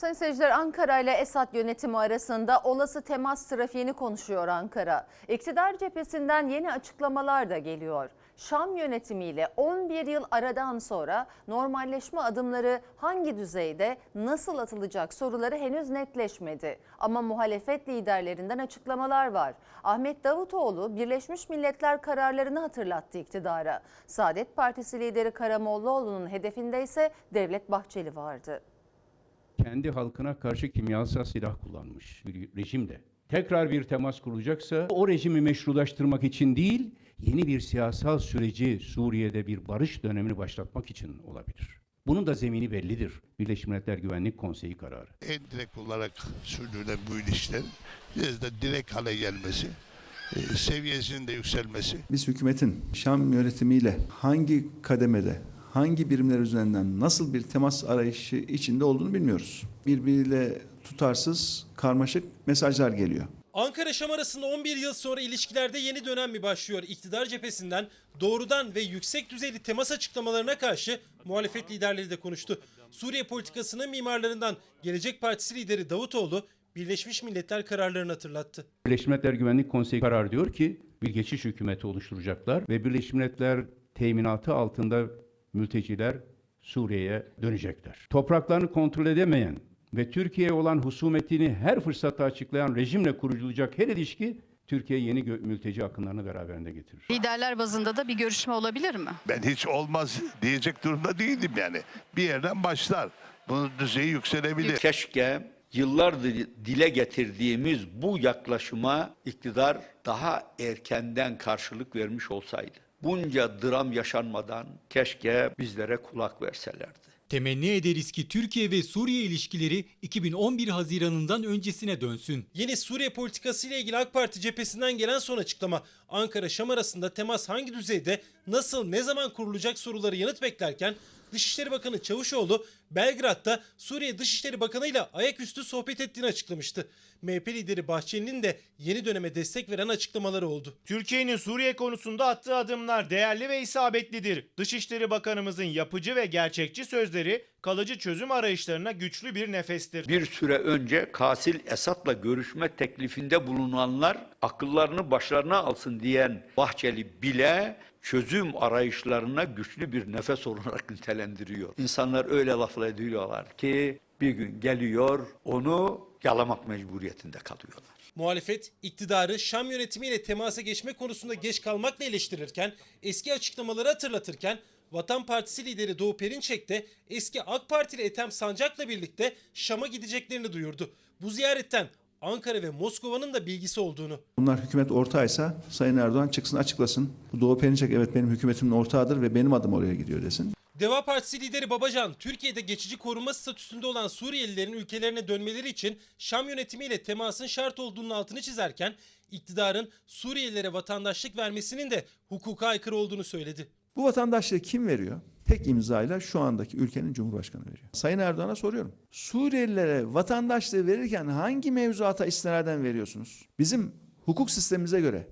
Sayın seyirciler Ankara ile Esad yönetimi arasında olası temas trafiğini konuşuyor Ankara. İktidar cephesinden yeni açıklamalar da geliyor. Şam yönetimiyle 11 yıl aradan sonra normalleşme adımları hangi düzeyde nasıl atılacak soruları henüz netleşmedi. Ama muhalefet liderlerinden açıklamalar var. Ahmet Davutoğlu Birleşmiş Milletler kararlarını hatırlattı iktidara. Saadet Partisi lideri Karamollaoğlu'nun hedefinde ise Devlet Bahçeli vardı. Kendi halkına karşı kimyasal silah kullanmış bir rejimde. Tekrar bir temas kurulacaksa o rejimi meşrulaştırmak için değil, yeni bir siyasal süreci Suriye'de bir barış dönemini başlatmak için olabilir. Bunun da zemini bellidir. Birleşmiş Milletler Güvenlik Konseyi kararı. en direkt olarak sürdürülen bu ilişkilerin biraz da direkt hale gelmesi, e, seviyesinin de yükselmesi Biz hükümetin Şam yönetimiyle hangi kademede, hangi birimler üzerinden nasıl bir temas arayışı içinde olduğunu bilmiyoruz. Birbiriyle tutarsız, karmaşık mesajlar geliyor. Ankara-Şam arasında 11 yıl sonra ilişkilerde yeni dönem mi başlıyor? İktidar cephesinden doğrudan ve yüksek düzeyli temas açıklamalarına karşı muhalefet liderleri de konuştu. Suriye politikasının mimarlarından Gelecek Partisi lideri Davutoğlu Birleşmiş Milletler kararlarını hatırlattı. Birleşmiş Milletler Güvenlik Konseyi kararı diyor ki bir geçiş hükümeti oluşturacaklar ve Birleşmiş Milletler teminatı altında mülteciler Suriye'ye dönecekler. Topraklarını kontrol edemeyen ve Türkiye'ye olan husumetini her fırsatta açıklayan rejimle kurulacak her ilişki Türkiye yeni gö- mülteci akınlarını beraberinde getirir. Liderler bazında da bir görüşme olabilir mi? ben hiç olmaz diyecek durumda değilim yani. Bir yerden başlar. Bunun düzeyi yükselebilir. Keşke yıllardır dile getirdiğimiz bu yaklaşıma iktidar daha erkenden karşılık vermiş olsaydı. Bunca dram yaşanmadan keşke bizlere kulak verselerdi. Temenni ederiz ki Türkiye ve Suriye ilişkileri 2011 Haziran'ından öncesine dönsün. Yeni Suriye politikası ile ilgili AK Parti cephesinden gelen son açıklama Ankara-Şam arasında temas hangi düzeyde, nasıl, ne zaman kurulacak soruları yanıt beklerken Dışişleri Bakanı Çavuşoğlu Belgrad'da Suriye Dışişleri Bakanı ile ayaküstü sohbet ettiğini açıklamıştı. MHP lideri Bahçeli'nin de yeni döneme destek veren açıklamaları oldu. Türkiye'nin Suriye konusunda attığı adımlar değerli ve isabetlidir. Dışişleri Bakanımızın yapıcı ve gerçekçi sözleri kalıcı çözüm arayışlarına güçlü bir nefestir. Bir süre önce Kasil Esad'la görüşme teklifinde bulunanlar akıllarını başlarına alsın diyen Bahçeli bile çözüm arayışlarına güçlü bir nefes olarak nitelendiriyor. İnsanlar öyle laflar ediyorlar ki bir gün geliyor onu yalamak mecburiyetinde kalıyorlar. Muhalefet iktidarı Şam yönetimiyle temasa geçme konusunda geç kalmakla eleştirirken eski açıklamaları hatırlatırken Vatan Partisi lideri Doğu Perinçek de eski AK Partili Ethem Sancak'la birlikte Şam'a gideceklerini duyurdu. Bu ziyaretten Ankara ve Moskova'nın da bilgisi olduğunu. Bunlar hükümet ortağıysa Sayın Erdoğan çıksın açıklasın. Bu Doğu Perinçek evet benim hükümetimin ortağıdır ve benim adım oraya gidiyor desin. Deva Partisi lideri Babacan, Türkiye'de geçici koruma statüsünde olan Suriyelilerin ülkelerine dönmeleri için Şam yönetimiyle temasın şart olduğunun altını çizerken iktidarın Suriyelilere vatandaşlık vermesinin de hukuka aykırı olduğunu söyledi. Bu vatandaşlığı kim veriyor? Tek imzayla şu andaki ülkenin Cumhurbaşkanı veriyor. Sayın Erdoğan'a soruyorum. Suriyelilere vatandaşlığı verirken hangi mevzuata istinaden veriyorsunuz? Bizim hukuk sistemimize göre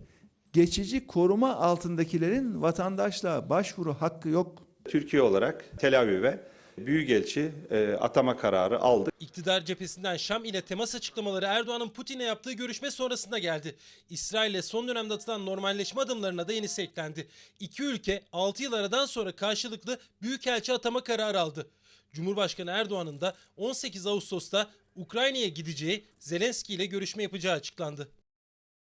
geçici koruma altındakilerin vatandaşlığa başvuru hakkı yok. Türkiye olarak Tel Aviv'e büyükelçi e, atama kararı aldı. İktidar cephesinden Şam ile temas açıklamaları Erdoğan'ın Putin'le yaptığı görüşme sonrasında geldi. İsrail'le son dönemde atılan normalleşme adımlarına da yenisi eklendi. İki ülke 6 yıl aradan sonra karşılıklı büyükelçi atama kararı aldı. Cumhurbaşkanı Erdoğan'ın da 18 Ağustos'ta Ukrayna'ya gideceği Zelenski ile görüşme yapacağı açıklandı.